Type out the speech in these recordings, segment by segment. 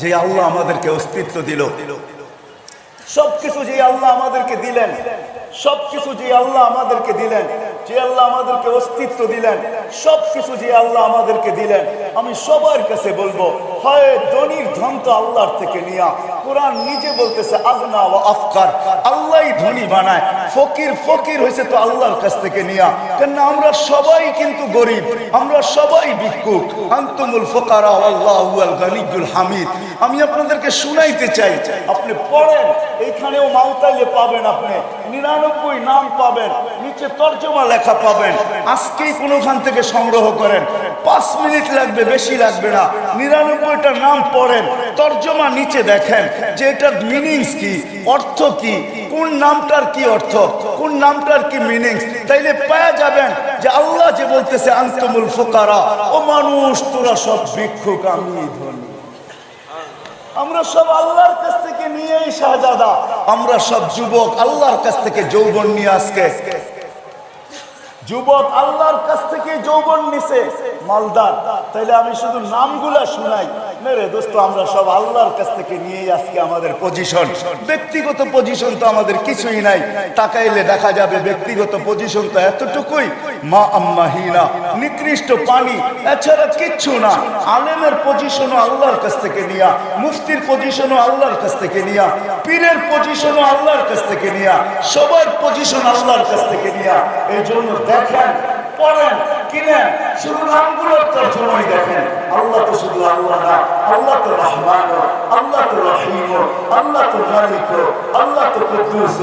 যে আল্লাহ আমাদেরকে অস্তিত্ব দিল। সবকিছু যে আল্লাহ আমাদেরকে দিলেন, সবকিছু যে আল্লাহ আমাদেরকে দিলেন যে আল্লাহ আমাদেরকে অস্তিত্ব দিলেন, সবকিছু যে আল্লাহ আমাদেরকে দিলেন, আমি সবার কাছে বলব, হয় ধনির ধন তো আল্লাহর থেকে নিয়া। কোরআন নিজে বলতেছে আগনা ও আফকার, আল্লাহই ধনী বানায়, ফকির ফকির হয়েছে তো আল্লাহর কাছ থেকে নিয়া। কেন আমরা সবাই কিন্তু গরিব, আমরা সবাই ভিক্ষুক। আন্তমুল ফকারা আল্লাহ গনিজুল হামিদ। আমি আপনাদেরকে শুনাইতে চাই, আপনি পড়েন, এইখানেও মাউতাইলে পাবেন আপনি, নিরানব্বই নাম পাবেন। নিচে তর্জমা লেখা পাবেন। আজকেই কোনোখান থেকে সংগ্রহ করেন। পাঁচ মিনিট লাগবে, বেশি লাগবে না। নিরানব্বইটা নাম পড়েন, তর্জমা নিচে দেখেন যে এটার মিনিংস কি, অর্থ কি, কোন নামটার কি অর্থ, কোন নামটার কি মিনিংস তাইলে পাওয়া যাবেন যে আল্লাহ যে বলতেছে, আন্তমুল ফোকারা, ও মানুষ, তোরা সব ভিক্ষুক, আমি আমরা সব আল্লাহর কাছ থেকে নিয়েই শাহজাদা আমরা সব যুবক, আল্লাহর কাছ থেকে যৌবন নিয়ে আজকে যুবক আল্লাহর কাছ থেকে যৌবন নিছে মালদার। তাইলে আমি শুধু নামগুলা শুনাই। আল্লাহর কাছ থেকে পজিশন নিকৃষ্ট পানি, এছাড়া কিচ্ছু না। আলেমের আল্লাহর কাছ থেকে নিয়া, মুফতির আল্লাহর কাছ থেকে নিয়া, পীরের আল্লাহর কাছ থেকে নিয়া, সবার পজিশন আল্লাহর কাছ থেকে নিয়া। এই জন্য দেখেন, পড়েন, কিনেন, শুধু নামগুলোর দেখেন। আল্লাহ তো শুধু আল্লাহ না আল্লাহ তো রহমান আল্লাহ তো রহিম আল্লাহ তো মালিক আল্লাহ তো কুদ্দুস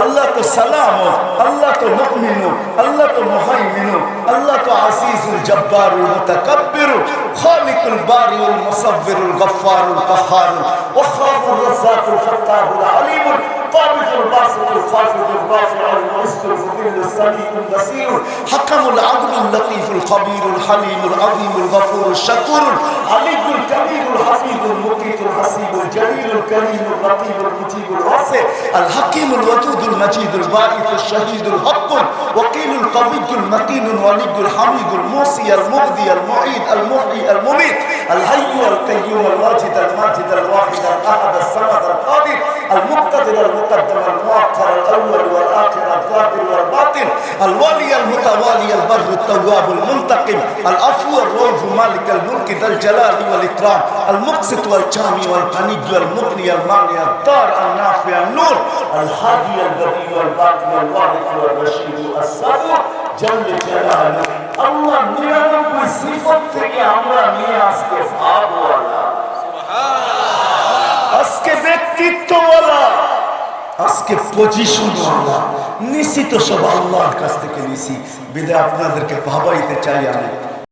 আল্লাহ তো সালাম আল্লাহ তো মুমিন আল্লাহ তো মুহাইমিন আল্লাহ তো আজিজুল জব্বারুল মুতাকাব্বির খালিকুল বারিউল মুসাব্বিরুল গফফারুল কাহ্হার وخاف الرزاق الفتاح العليم القابض الباسط الخافض الرافع المعز المذل السميع البصير حكم العدل اللطيف الخبير الحليم العظيم الغفور الشكور العلي الكبير الحفيظ المقيت الحسيب الجليل الكريم الرقيب المجيب الواسع الحكيم الودود المجيد الباعث الشهيد الحق وكيل القوي المتين الولي الحميد الموصي المغذي المعيد المحيي المميت الحي القيوم الواجد الماجد الواحد الأحد الصمد القادر المقتدر المقدم المؤخر الأول والآخر الظاهر والباطن الولي المتوالي البر التواب المنتقم العفو الرؤوف مالك الملك ذا الجلال والاكرام المقسط والجامع والغني والمغني المانع الدار النافع النور الهادي البديع والباقي الوارث والرشيد الصبور جل جلاله الله নিরানব্বই সিফত থেকে আমরা নিয়ে আজকে ভাবওয়ালা আজকে ব্যক্তিত্বওয়ালা আজকে পজিশনওয়ালা নিশ্চিত সব আল্লাহর কাছ থেকে নিছি। বিদায় আপনাদেরকে ভাবাইতে চাই আমি।